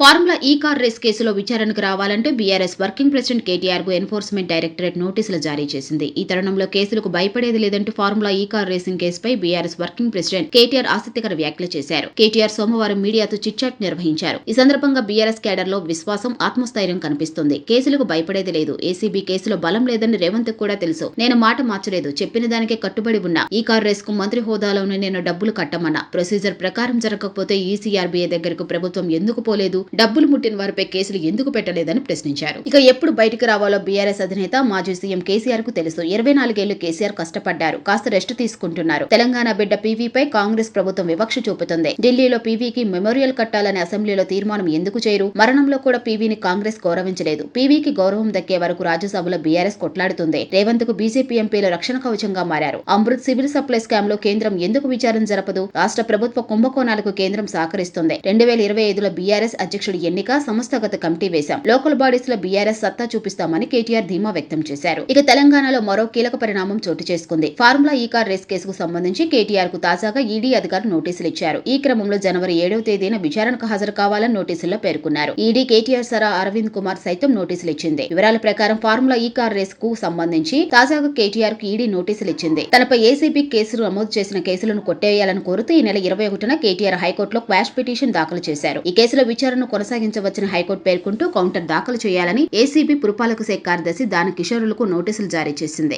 Formula E car race కేసులో విచారణకు రావాలంటే బీఆర్ఎస్ వర్కింగ్ ప్రెసిడెంట్ కేటీఆర్కు ఎన్ఫోర్స్మెంట్ డైరెక్టరేట్ నోటీసులు జారీ చేసింది. ఈ తరుణంలో కేసులకు భయపడేది లేదంటూ ఫార్ములా ఈ కార్ రేసింగ్ కేసుపై బీఆర్ఎస్ వర్కింగ్ ప్రెసిడెంట్ కేటీఆర్ ఆసక్తికర వ్యాఖ్యలు చేశారు. కేటీఆర్ సోమవారం మీడియాతో చిట్చాట్ నిర్వహించారు. ఈ సందర్భంగా బీఆర్ఎస్ కేడర్లో విశ్వాసం ఆత్మస్థైర్యం కనిపిస్తుంది. కేసులకు భయపడేది లేదు. ఏసీబీ కేసులో బలం లేదని రేవంత్ కూడా తెలుసు. నేను మాట మార్చలేదు. చెప్పిన దానికే కట్టుబడి ఉన్నా. ఈ కార్ రేస్కు మంత్రి హోదాలోనే నేను డబ్బులు కట్టమన్నా. ప్రొసీజర్ ప్రకారం జరగకపోతే ఈసీఆర్బీఐ దగ్గరకు ప్రభుత్వం ఎందుకు పోలేదు? డబ్బులు ముట్టిన వారిపై కేసులు ఎందుకు పెట్టలేదని ప్రశ్నించారు. ఇక ఎప్పుడు బయటకు రావాలో బీఆర్ఎస్ అధినేత మాజీ సీఎం కేసీఆర్కు తెలుసు. ఇరవై నాలుగేళ్ళు కేసీఆర్ కష్టపడ్డారు. కాస్త రెస్ట్ తీసుకుంటున్నారు. తెలంగాణ బిడ్డ పీవీపై కాంగ్రెస్ ప్రభుత్వం వివక్ష చూపుతుంది. ఢిల్లీలో పీవీకి మెమోరియల్ కట్టాలని అసెంబ్లీలో తీర్మానం ఎందుకు చేయరు మరణంలో కూడా పీవీని కాంగ్రెస్ గౌరవించలేదు. పీవీకి గౌరవం దక్కే వరకు రాజ్యసభలో బీఆర్ఎస్ కొట్లాడుతుంది. రేవంత్కు బీజేపీ ఎంపీలు రక్షణ కవచంగా మారారు. అమృత్ సివిల్ సప్లై స్కామ్లో కేంద్రం ఎందుకు విచారణ జరపదు? రాష్ట్ర ప్రభుత్వ కుంభకోణాలకు కేంద్రం సహకరిస్తుంది. రెండు వేల ఇరవై ఐదులో బీఆర్ఎస్ అధ్యక్షుడి ఎన్నిక సంస్థాగత కమిటీ వేశాం. లోకల్ బాడీస్లో బీఆర్ఎస్ సత్తా చూపిస్తామని కేటీఆర్ ధీమా వ్యక్తం చేశారు. ఇక తెలంగాణలో మరో కీలక పరిణామం చోటు చేసుకుంది. ఫార్ములా ఈ కార్ రేస్ కేసుకు సంబంధించి కేటీఆర్కు తాజాగా ఈడీ అధికారులు నోటీసులు ఇచ్చారు. ఈ క్రమంలో జనవరి ఏడవ తేదీన విచారణకు హాజరు కావాలని నోటీసుల్లో పేర్కొన్నారు. ఈడీ కేటీఆర్ సరా అరవింద్ కుమార్ సైతం నోటీసులు ఇచ్చింది. వివరాల ప్రకారం ఫార్ములా ఈ కార్ రేస్కు సంబంధించి తాజాగా కేటీఆర్కు ఈడీ నోటీసులు ఇచ్చింది. తనపై ఏసీబీ కేసులు నమోదు చేసిన కేసులను కొట్టేయాలని కోరుతూ ఈ నెల ఇరవై ఒకటిన కేటీఆర్ హైకోర్టులో క్వాష్ పిటిషన్ దాఖలు చేశారు. ఈ కేసులో విచారణ విచారణను కొనసాగించవచ్చని హైకోర్టు పేర్కొంటూ కౌంటర్ దాఖలు చేయాలని ఏసీబీ పురపాలక శాఖ కార్యదర్శి దాన కిషోరులకు నోటీసులు జారీ చేసింది.